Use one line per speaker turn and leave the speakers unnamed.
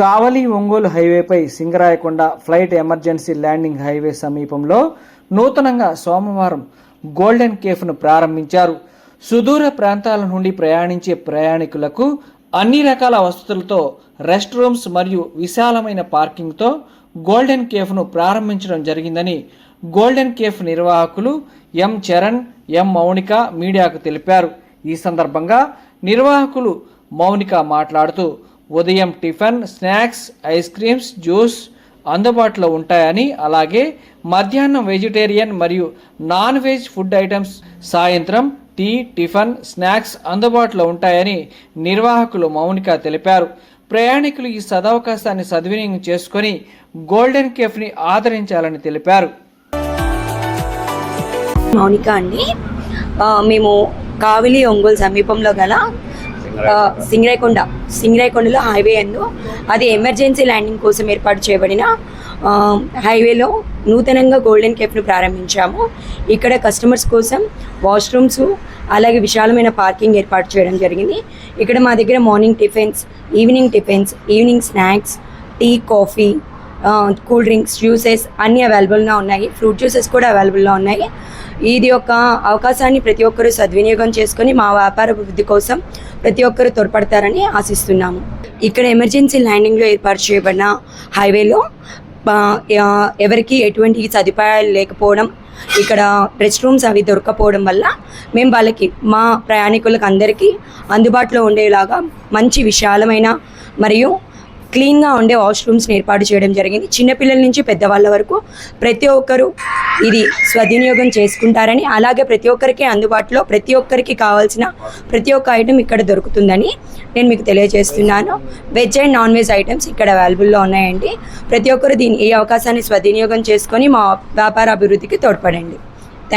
కావలి Ongole హైవేపై Singarayakonda flight emergency landing highway సమీపంలో నూతనంగా సోమవారం గోల్డెన్ కేఫ్ను ప్రారంభించారు. సుదూర ప్రాంతాల నుండి ప్రయాణించే ప్రయాణికులకు అన్ని రకాల వసతులతో రెస్ట్ రూమ్స్ మరియు విశాలమైన పార్కింగ్తో గోల్డెన్ కేఫ్ను ప్రారంభించడం జరిగిందని గోల్డెన్ కేఫ్ నిర్వాహకులు ఎం చరణ్ ఎం మౌనిక మీడియాకు తెలిపారు. ఈ సందర్భంగా నిర్వాహకులు మౌనిక మాట్లాడుతూ ఉదయం tiffin snacks ice creams juice అందుబాటులో ఉంటాయని అలాగే మధ్యాహ్నం వెజిటేరియన్ మరియు నాన్ వెజ్ ఫుడ్ ఐటమ్స్ సాయంత్రం టీ టిఫిన్ స్నాక్స్ అందుబాటులో ఉంటాయని నిర్వాహకులు మౌనిక తెలిపారు. ప్రయాణికులు ఈ సదవకాశాన్ని సద్వినియోగం చేసుకొని గోల్డెన్ కేఫ్ని ఆదరించాలని తెలిపారు.
మౌనిక అండి. మేము కావిలి ఒంగోలు సమీపంలో గల ఆ, సింగరాయకొండ సింగరాయకొండలో హైవే అందు అది ఎమర్జెన్సీ ల్యాండింగ్ కోసం ఏర్పాటు చేయబడిన హైవేలో నూతనంగా గోల్డెన్ కేఫ్ను ప్రారంభించాము. ఇక్కడ కస్టమర్స్ కోసం వాష్రూమ్స్ అలాగే విశాలమైన పార్కింగ్ ఏర్పాటు చేయడం జరిగింది. ఇక్కడ మా దగ్గర morning tiffins evening tiffins evening snacks tea coffee cool drinks juices అన్నీ అవైలబుల్గా ఉన్నాయి. ఫ్రూట్ జ్యూసెస్ కూడా అవైలబుల్గా ఉన్నాయి. ఇది ఒక అవకాశాన్ని ప్రతి ఒక్కరూ సద్వినియోగం చేసుకొని మా వ్యాపార అభివృద్ధి కోసం ప్రతి ఒక్కరూ తోడ్పడతారని ఆశిస్తున్నాము. ఇక్కడ ఎమర్జెన్సీ ల్యాండింగ్లో ఏర్పాటు చేయబడిన హైవేలో ఎవరికి ఎటువంటి సదుపాయాలు లేకపోవడం ఇక్కడ రెస్ట్ రూమ్స్ అవి దొరకపోవడం వల్ల మేము వాళ్ళకి మా ప్రయాణికులకు అందరికీ అందుబాటులో ఉండేలాగా మంచి విశాలమైన మరియు క్లీన్గా ఉండే వాష్రూమ్స్ని ఏర్పాటు చేయడం జరిగింది. చిన్నపిల్లల నుంచి పెద్దవాళ్ళ వరకు ప్రతి ఒక్కరూ ఇది స్వవినియోగం చేసుకుంటారని అలాగే ప్రతి ఒక్కరికి అందుబాటులో ప్రతి ఒక్కరికి కావాల్సిన ప్రతి ఒక్క ఐటెం ఇక్కడ దొరుకుతుందని నేను మీకు తెలియజేస్తున్నాను. Veg and non veg items ఇక్కడ అవైలబుల్లో ఉన్నాయండి. ప్రతి ఒక్కరు దీని ఈ అవకాశాన్ని స్వవినియోగం చేసుకొని మా వ్యాపార అభివృద్ధికి తోడ్పడండి.